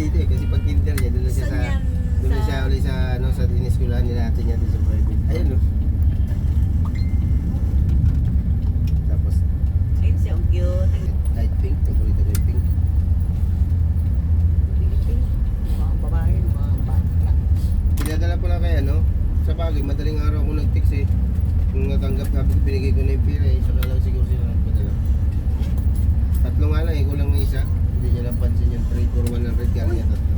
dito eh. Kasi pag kinder niya, doon na siya sa... Doon na siya ulit sa, ano, sa iniskulan nila natin niya doon sa private. Ayun, no? Tapos, Ayun siya, ang cute. Light pink. Paborito ko yung pink. Pinadala ko lang kay ano, sa bagay, madaling araw ako nag-text eh. Kung natanggap ka, binigay ko na yung pila eh. Saka lang siguro sila nagpadala. Tatlo nga lang eh, kulang na isa. Hindi niya napansin yung 3 for 100 kaya niya tatlo.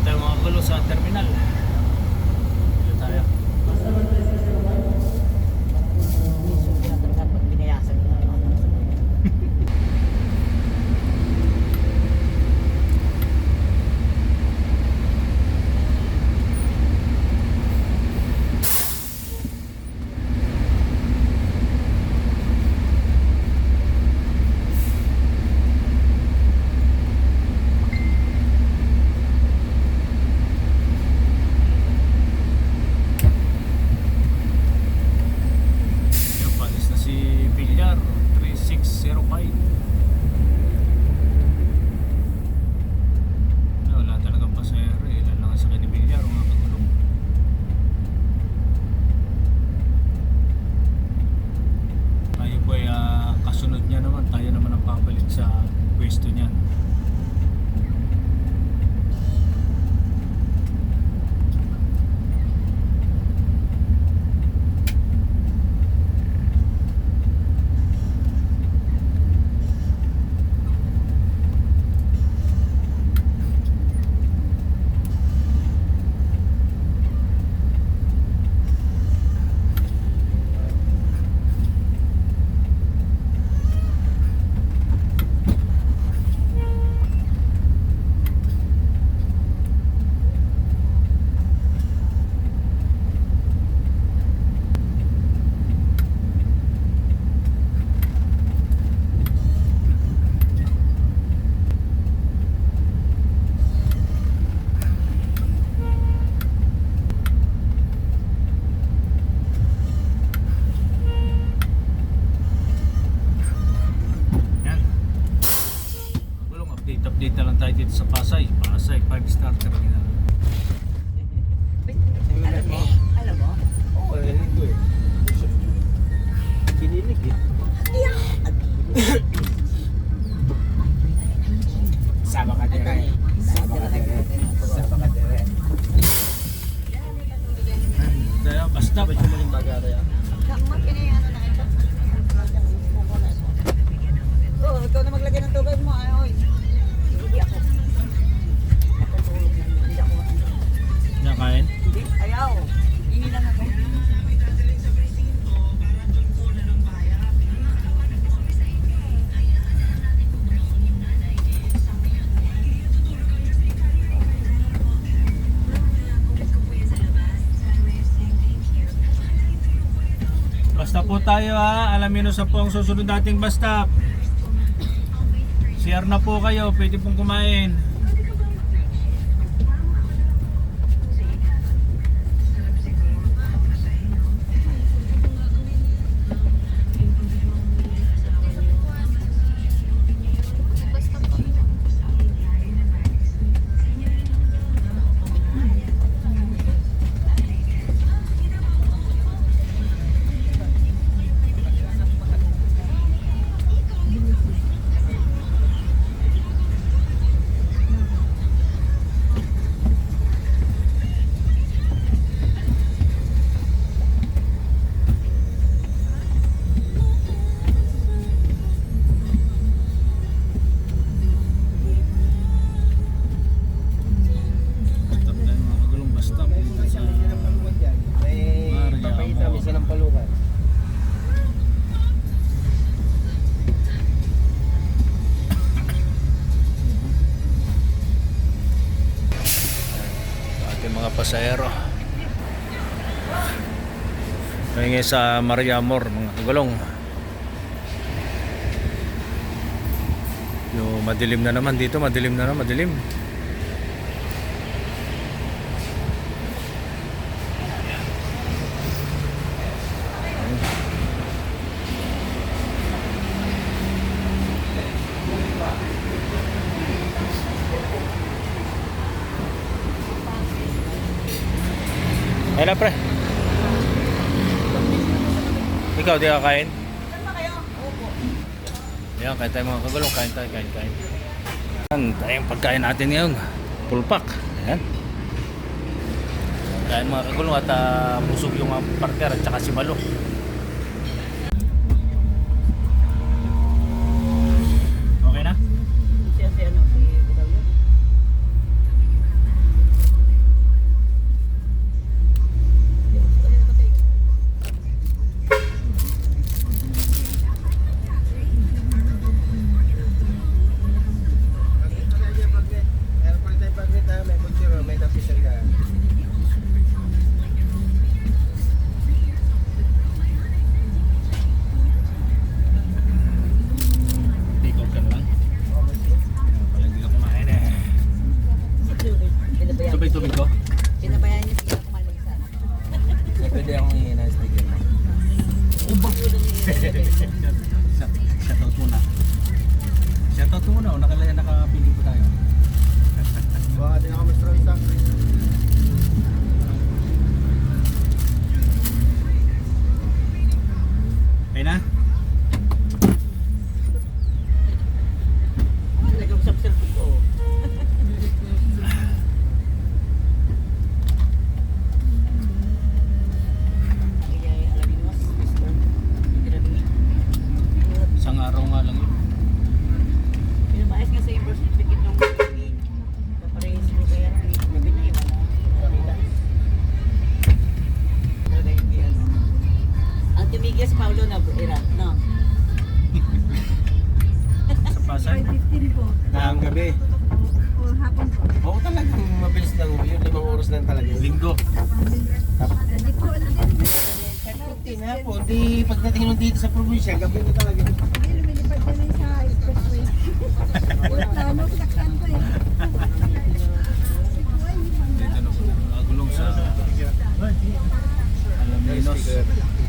Tayo mga sa terminal. Dito tayo. Minsan ko na talaga pag binayasan ko na mga nasa Yung palis na si Villar. 3605. Ay, wala talagang pasahero. eh. Ilan lang ang sakay ni Villar. Mga kagulong. Tayo po ay ah, kasunod niya naman. Tayo naman ang papalit sa pwesto niya. Yan. Gulong update update na lang tayo dito sa Pasay. Pasay 5 star terminal. Alam mo? Alam mo? Oo, eh, ito eh. Kinilig eh. Sama Basta po tayo ha. Alamin nyo sa po ang susunod nating basta. CR na po kayo. Pwede pong kumain. Pasahero. Ngayon sa Maria Amor, mga kagulong. Yung madilim na naman dito, madilim na naman, madilim. Ayun na pre. Ikaw di ka kain? Saan ba? Opo. Ayan, kain tayo mga kagulong. Kain tayo, kain, kain. Ayan, tayo yung pagkain natin ngayon. Pulpak. Ayan. Kain mga kagulong at uh, busog yung uh, partner at saka si Malo. Okay na? Si, si ano, si tubig ko? Pinabayaan niya sila kumain mag-isa. Pwede akong sa tigil mo. Shout- Shoutout muna. Shoutout muna. oh. Nakapili po tayo. Baka din ako Mr. Isaac. Okay na? Nag-usap cellphone ko. Ay, alam niyo mas, Mr. Grabe. Isang araw nga lang yun. Pinabayas nga sa birth certificate ng paparehis mo kaya gabi na yun. Kapita. Talaga yung biyan. Ang tumigil si Paolo na buira, no? Sa Pasay. 15 po. Ngayong gabi. O, o hapon po. Oo talagang mabilis lang yun. Limang oras lang talaga. Linggo. Kahit na po, di pagdating nung dito sa probinsya, gabi na talaga. Hindi lumilipad na rin sa expressway. Tama, sakyan ko eh. Dito na po. Nagulong sa Alaminos.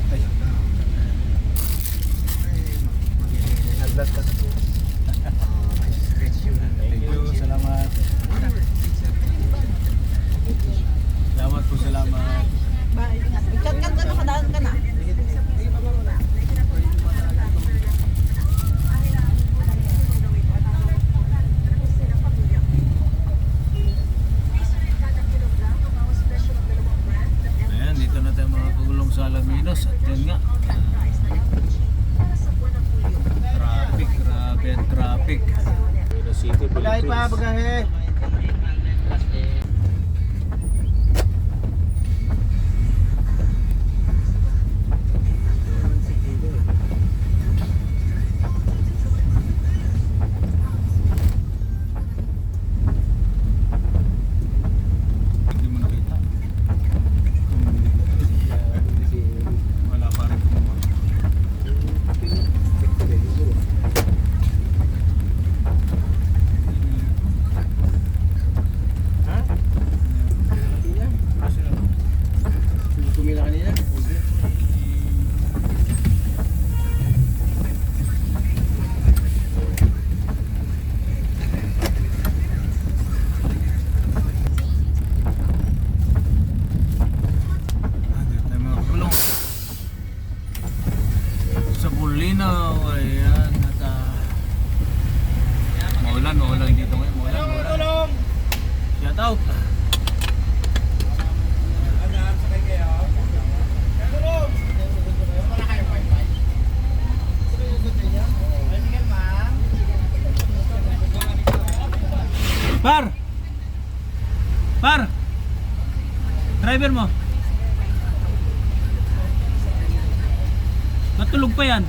Matulog pa yan.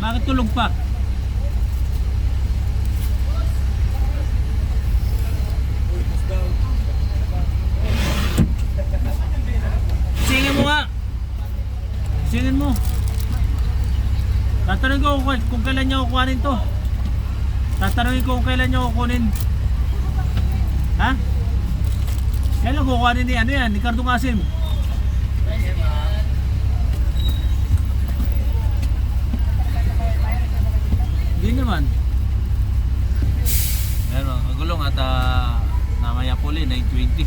Bakit tulog pa? Sige mo nga. Tatanungin ko kung, kung kailan niya kukuhanin to. Tatanungin ko kung kailan niya kukunin. Ha? Kailan kukuhanin ni ano yan, ni Cardo Ngasim? Hindi naman. Meron, magulong at uh, namaya po ulit, 9.20.